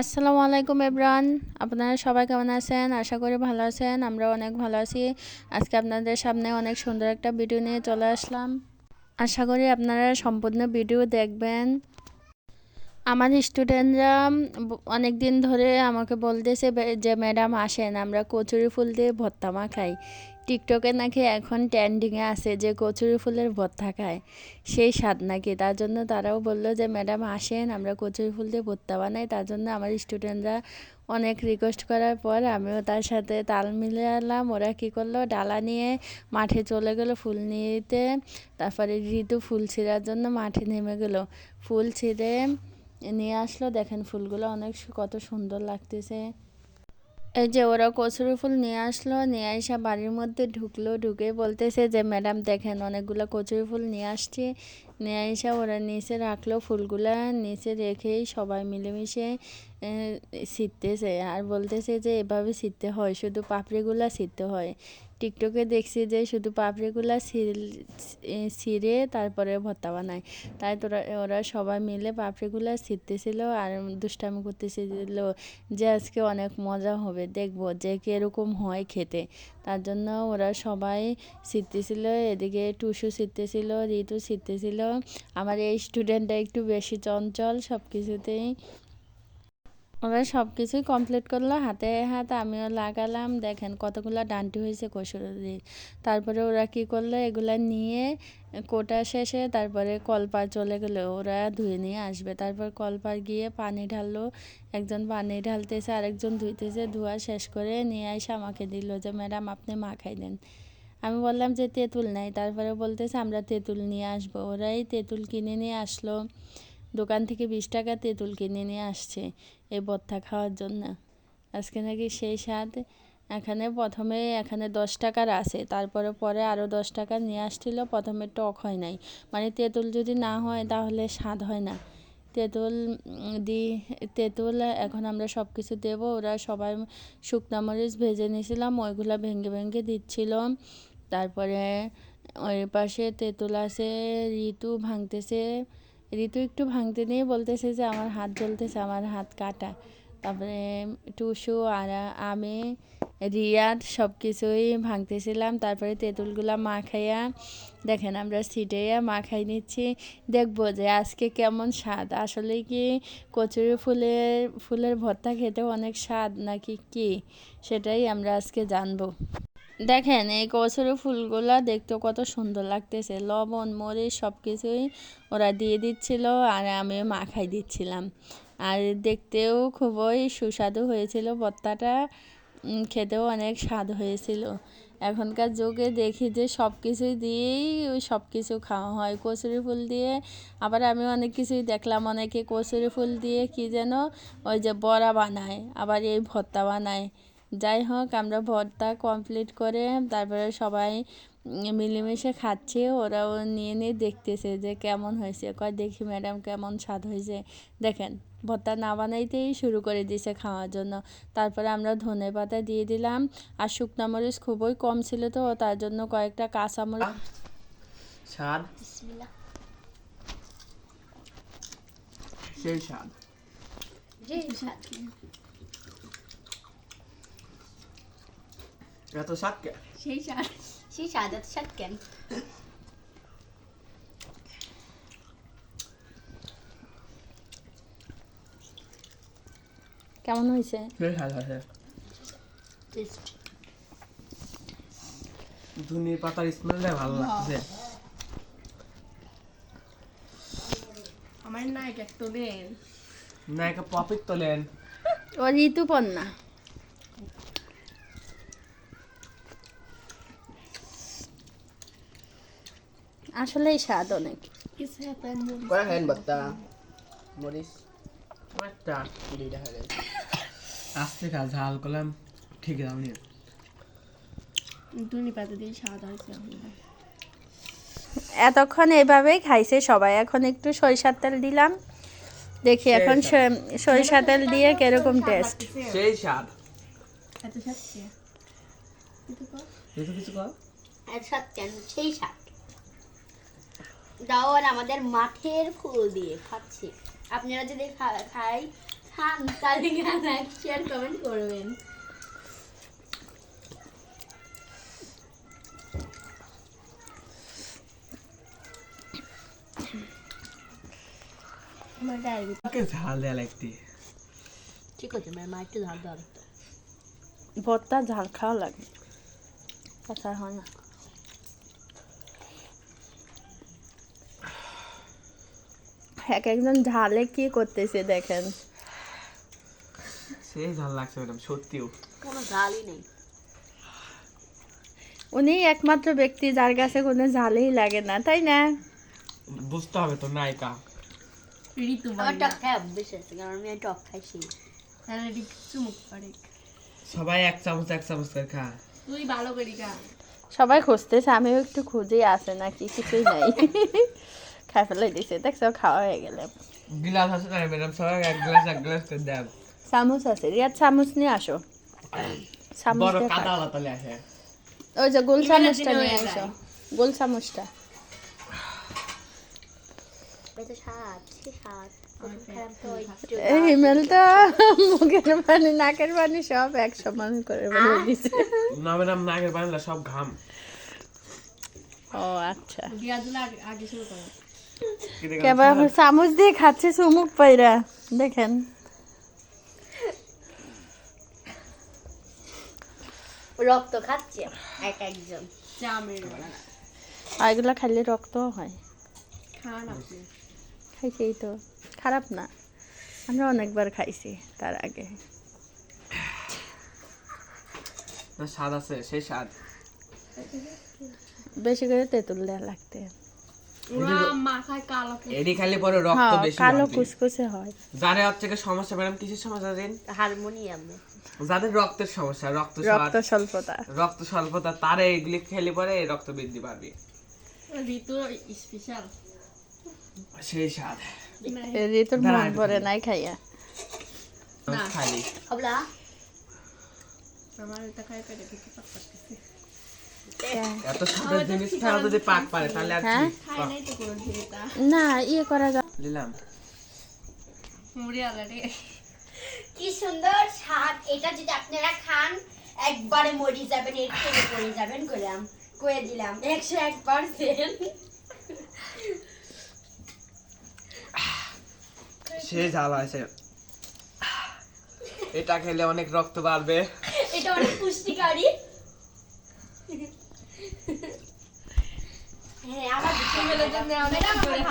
আসসালামু আলাইকুম এব্রান আপনারা সবাই কেমন আছেন? আশা করি ভালো আছেন। আমরা অনেক ভালো আছি। আজকে আপনাদের সামনে অনেক সুন্দর একটা ভিডিও নিয়ে চলে আসলাম। আশা করি আপনারা সম্পূর্ণ ভিডিও দেখবেন। আমার স্টুডেন্টরা অনেক দিন ধরে আমাকে বলতেছে যে ম্যাডাম আসেন, আমরা কচুরি ফুল দিয়ে ভর্তা মাখাই টিকটকে নাকি এখন ট্রেন্ডিংয়ে আছে যে কচুরি ফুলের ভর্তা খায়, সেই স্বাদ নাকি? তার জন্য তারাও বলল যে, ম্যাডাম, আসেন, আমরা কচুরি ফুল দিয়ে ভর্তা বানাই। তার জন্য আমার স্টুডেন্টরা অনেক রিকোয়েস্ট করার পর আমিও তার সাথে তাল মিলালাম। ওরা কী করল? ডালা নিয়ে মাঠে চলে গেলো ফুল নিতে। তারপরে ঋতু ফুল ছিঁড়ার জন্য মাঠে নেমে গেলো। ফুল ছিঁড়ে নিয়ে আসলো। দেখেন ফুলগুলো অনেক কত সুন্দর লাগতেছে। এই যে ওরা কচুরি ফুল নিয়ে আসলো, নিয়ে এসে বাড়ির মধ্যে ঢুকলো ঢুকে বলতেছে যে, ম্যাডাম, দেখেন অনেকগুলো কচুরি ফুল নিয়ে আসছে। নিয়ে আসা ওরা নিচে রাখল ফুলগুলা, নিচে রেখেই সবাই মিলেমিশে ছিঁড়তেছে আর বলতেছে যে, এভাবে ছিটতে হয়, শুধু পাপড়িগুলা ছিটতে হয়। টিকটকে দেখছি যে শুধু পাপড়িগুলা ছিঁড়ে তারপরে ভর্তা বানায়। তাই তোরা, ওরা সবাই মিলে পাপড়িগুলা ছিটতেছিল আর দুষ্টামি করতেছিল যে আজকে অনেক মজা হবে, দেখব যে কীরকম হয় খেতে। তার জন্য ওরা সবাই ছিটতেছিল এদিকে টুসু ছিটতেছিল ঋতু ছিটতেছিল আমার এই স্টুডেন্টটা একটু বেশি চঞ্চল সব কিছুতেই ওরা সব কিছুই কমপ্লিট করল হাতে হাত আমিও লাগালাম, দেখেন কতগুলো ডান্টি হয়েছে কসুরির তারপরে ওরা কি করল, এগুলা নিয়ে কোটা শেষে তারপরে কলপার চলে গেলো, ওরা ধুয়ে নিয়ে আসবে। তারপর কলপার গিয়ে পানি ঢাললো, একজন পানি ঢালতেছে, আরেকজন ধুইতেছে, ধোয়া শেষ করে নিয়ে এসে আমাকে দিল যে, ম্যাডাম, আপনি মাখাই দেন। আমি বললাম যে, তেঁতুল নাই। তারপরে বলতেছে, আমরা তেঁতুল নিয়ে আসব। ওরাই তেঁতুল কিনে নিয়ে আসলো। দোকান থেকে বিশ টাকা তেঁতুল কিনে নিয়ে আসছে এই ভর্তা খাওয়ার জন্য। আজকে নাকি সেই স্বাদ। এখানে প্রথমে এখানে দশ টাকার আছে, তারপরে পরে আরও দশ টাকা নিয়ে আসছিল, প্রথমে টক হয় নাই। মানে তেঁতুল যদি না হয় তাহলে স্বাদ হয় না। তেঁতুল দি, তেঁতুল এখন আমরা সব কিছু দেবো। ওরা সবাই শুকনা মরিচ ভেজে নিয়েছিলাম, ওইগুলো ভেঙে ভেঙে দিচ্ছিল। তারপরে ওই পাশে তেঁতুল আছে, ঋতু ভাঙতেছে। ঋতু একটু ভাঙতে নিয়ে বলতেছে যে, আমার হাত জ্বলতেছে, আমার হাত কাটা। তারপরে টুসু, আর, আমি, রিয়াদ সব কিছুই ভাঙতেছিলাম। তারপরে তেঁতুলগুলা মাখাইয়া দেখেন আমরা সিটেয়া মাখাই নিচ্ছি। দেখব যে আজকে কেমন স্বাদ। আসলে কি কচুরি ফুলের ফুলের ভর্তা খেতে অনেক স্বাদ নাকি কি? সেটাই আমরা আজকে জানব। দেখেন, এই কচুরি ফুলগুলা দেখতে কত সুন্দর লাগতেছে। লবণ, মরিচ সব কিছুই ওরা দিয়ে দিচ্ছিল আর আমি মাখাই দিচ্ছিলাম। আর দেখতেও খুবই সুস্বাদু হয়েছিল ভর্তাটা। খেতেও অনেক স্বাদ হয়েছিল। এখনকার যুগে দেখি যে সব কিছু দিয়েই ওই সব কিছু খাওয়া হয়। কচুরি ফুল দিয়ে আবার আমি অনেক কিছুই দেখলাম। অনেকে কচুরি ফুল দিয়ে কি যেন ওই যে বড়া বানায়, আবার এই ভর্তা বানায়। যাই হোক আমরা ভর্তা কমপ্লিট করে তারপরে সবাই মিলেমিশে খাচ্ছি। ওরাও নিয়ে নিয়ে দেখতেছে যে কেমন হয়েছে। কয় দেখি ম্যাডাম কেমন স্বাদ হয়েছে। দেখেন ভর্তা না বানাইতেই শুরু করে দিয়েছে খাওয়ার জন্য। তারপরে আমরা ধনে পাতা দিয়ে দিলাম। আর শুকনা মরিচ খুবই কম ছিল তো তার জন্য কয়েকটা কাঁচা মরিচ স্বাদ। সেই স্বাদ। এত স্বাদ সেই স্বাদ সেই স্বাদ এত স্বাদ কেন কেমন হয়েছে? সেই স্বাদ আছে টেস্ট পাতার স্মেলটা ভালো লাগছে। আমার নায়ক একটা দেন। না পপিক তোলেন ও ঋতুপর্ণা। আসলেই স্বাদ অনেক। কিছু কয় খাইন বাত্তা মরিচ? একটা দুইটা খাইলেন আস্তে খা ঝাল করলাম ঠিক নিয়ে দুনি পাতা দিয়ে স্বাদ হয়েছে এতক্ষণ এভাবেই খাইছে সবাই। এখন একটু সরিষার তেল দিলাম। দেখি এখন স- সরিষার তেল দিয়ে কীরকম টেস্ট সেই স্বাদ। এত স্বাদ কে? কিছু কর। আর স্বাদ কেন? সেই স্বাদ। দাও আর আমাদের মাঠের ফুল দিয়ে খাচ্ছি। আপনারা যদি খাই খান তাহলে লাইক শেয়ার কমেন্ট করবেন। ঝাল দেয়া লাগতে ঠিক আছে মা একটু ভর্তা ঝাল খাওয়া লাগে কথা হয় না। এক একজন ঝালে কি করতেছে দেখেন। সেই ঝাল লাগছে ম্যাডাম সত্যিও। কোনো ঝালই নেই। উনি একমাত্র ব্যক্তি যার কাছে কোনো ঝালই লাগে না তাই না? বুঝতে হবে তো নায়িকা। ঋতু আমার টক খাই অভ্যেস আছে কারণ আমি টক খাইছি তাহলে ঋতু চুমুক করে। সবাই এক চামচ এক চামচ করে খা। তুই ভালো করি খা। সবাই খুঁজতেছে আমিও একটু খুঁজে আছে নাকি কিছুই নাই। খাই ফেলে দিছে দেখছ খাওয়া হয়ে গেলে গিলাস আছে না ম্যাডাম সবাই এক গ্লাস এক গ্লাস করে দেন চামচ আছে রিয়াদ চামচ নিয়ে আসো চামচ বড় তালে ওই যে গোল চামচটা নিয়ে আসো গোল চামচটা এই মুখের পানি নাকের পানি সব এক সমান করে বলে দিছে না ম্যাডাম নাকের বাংলা সব ঘাম ও আচ্ছা আগে আগে শুরু করো কি দেখলাম? চামচ দিয়ে খাচ্ছে চুমুক পাইরা। দেখেন। রক্ত খাচ্ছে এক একজন। আর এগুলো খাইলে রক্ত হয়। খান আপনি। খাইছেই তো। খারাপ না। আমরা অনেকবার খাইছি তার আগে। স্বাদ আছে সেই স্বাদ। বেশি করে তেঁতুল দেওয়া লাগতে ওরা মাথায় কালো করে এডি খালি পরে রক্ত হ্যাঁ বেশি কালো। কুচকুচে হয়। যারে হচ্ছে কি সমস্যা ম্যাডাম কিসের সমস্যা জানেন? হারমোনিয়ামে। যাদের রক্তের সমস্যা রক্ত রক্ত স্বল্পতা। রক্ত স্বল্পতা তারে এগুলি খেলে পরে রক্ত বৃদ্ধি পাবে। ঋতু স্পেশাল সেই স্বাদ। ঋতুর মন ভরে নাই খাইয়া। খালি হবলা আমার এটা খাই পেটে কিছু পাক পাচ্ছে এত স্বাদের জিনিস খাওয়া যদি পাক পারে তাহলে আর হ্যাঁ? কি? খাই নাই তো কোনো ঝিরিটা না ইয়ে করা যায়। নিলাম। কি সুন্দর স্বাদ। এটা যদি আপনারা খান একবারে মরি যাবেন এর থেকে পড়ে যাবেন গেলাম। কয়ে দিলাম একশো এক পার্সেন্ট সেই ঝাল আছে এটা খেলে অনেক রক্ত বাড়বে। এটা অনেক পুষ্টিকারী। আমার অনেক করে।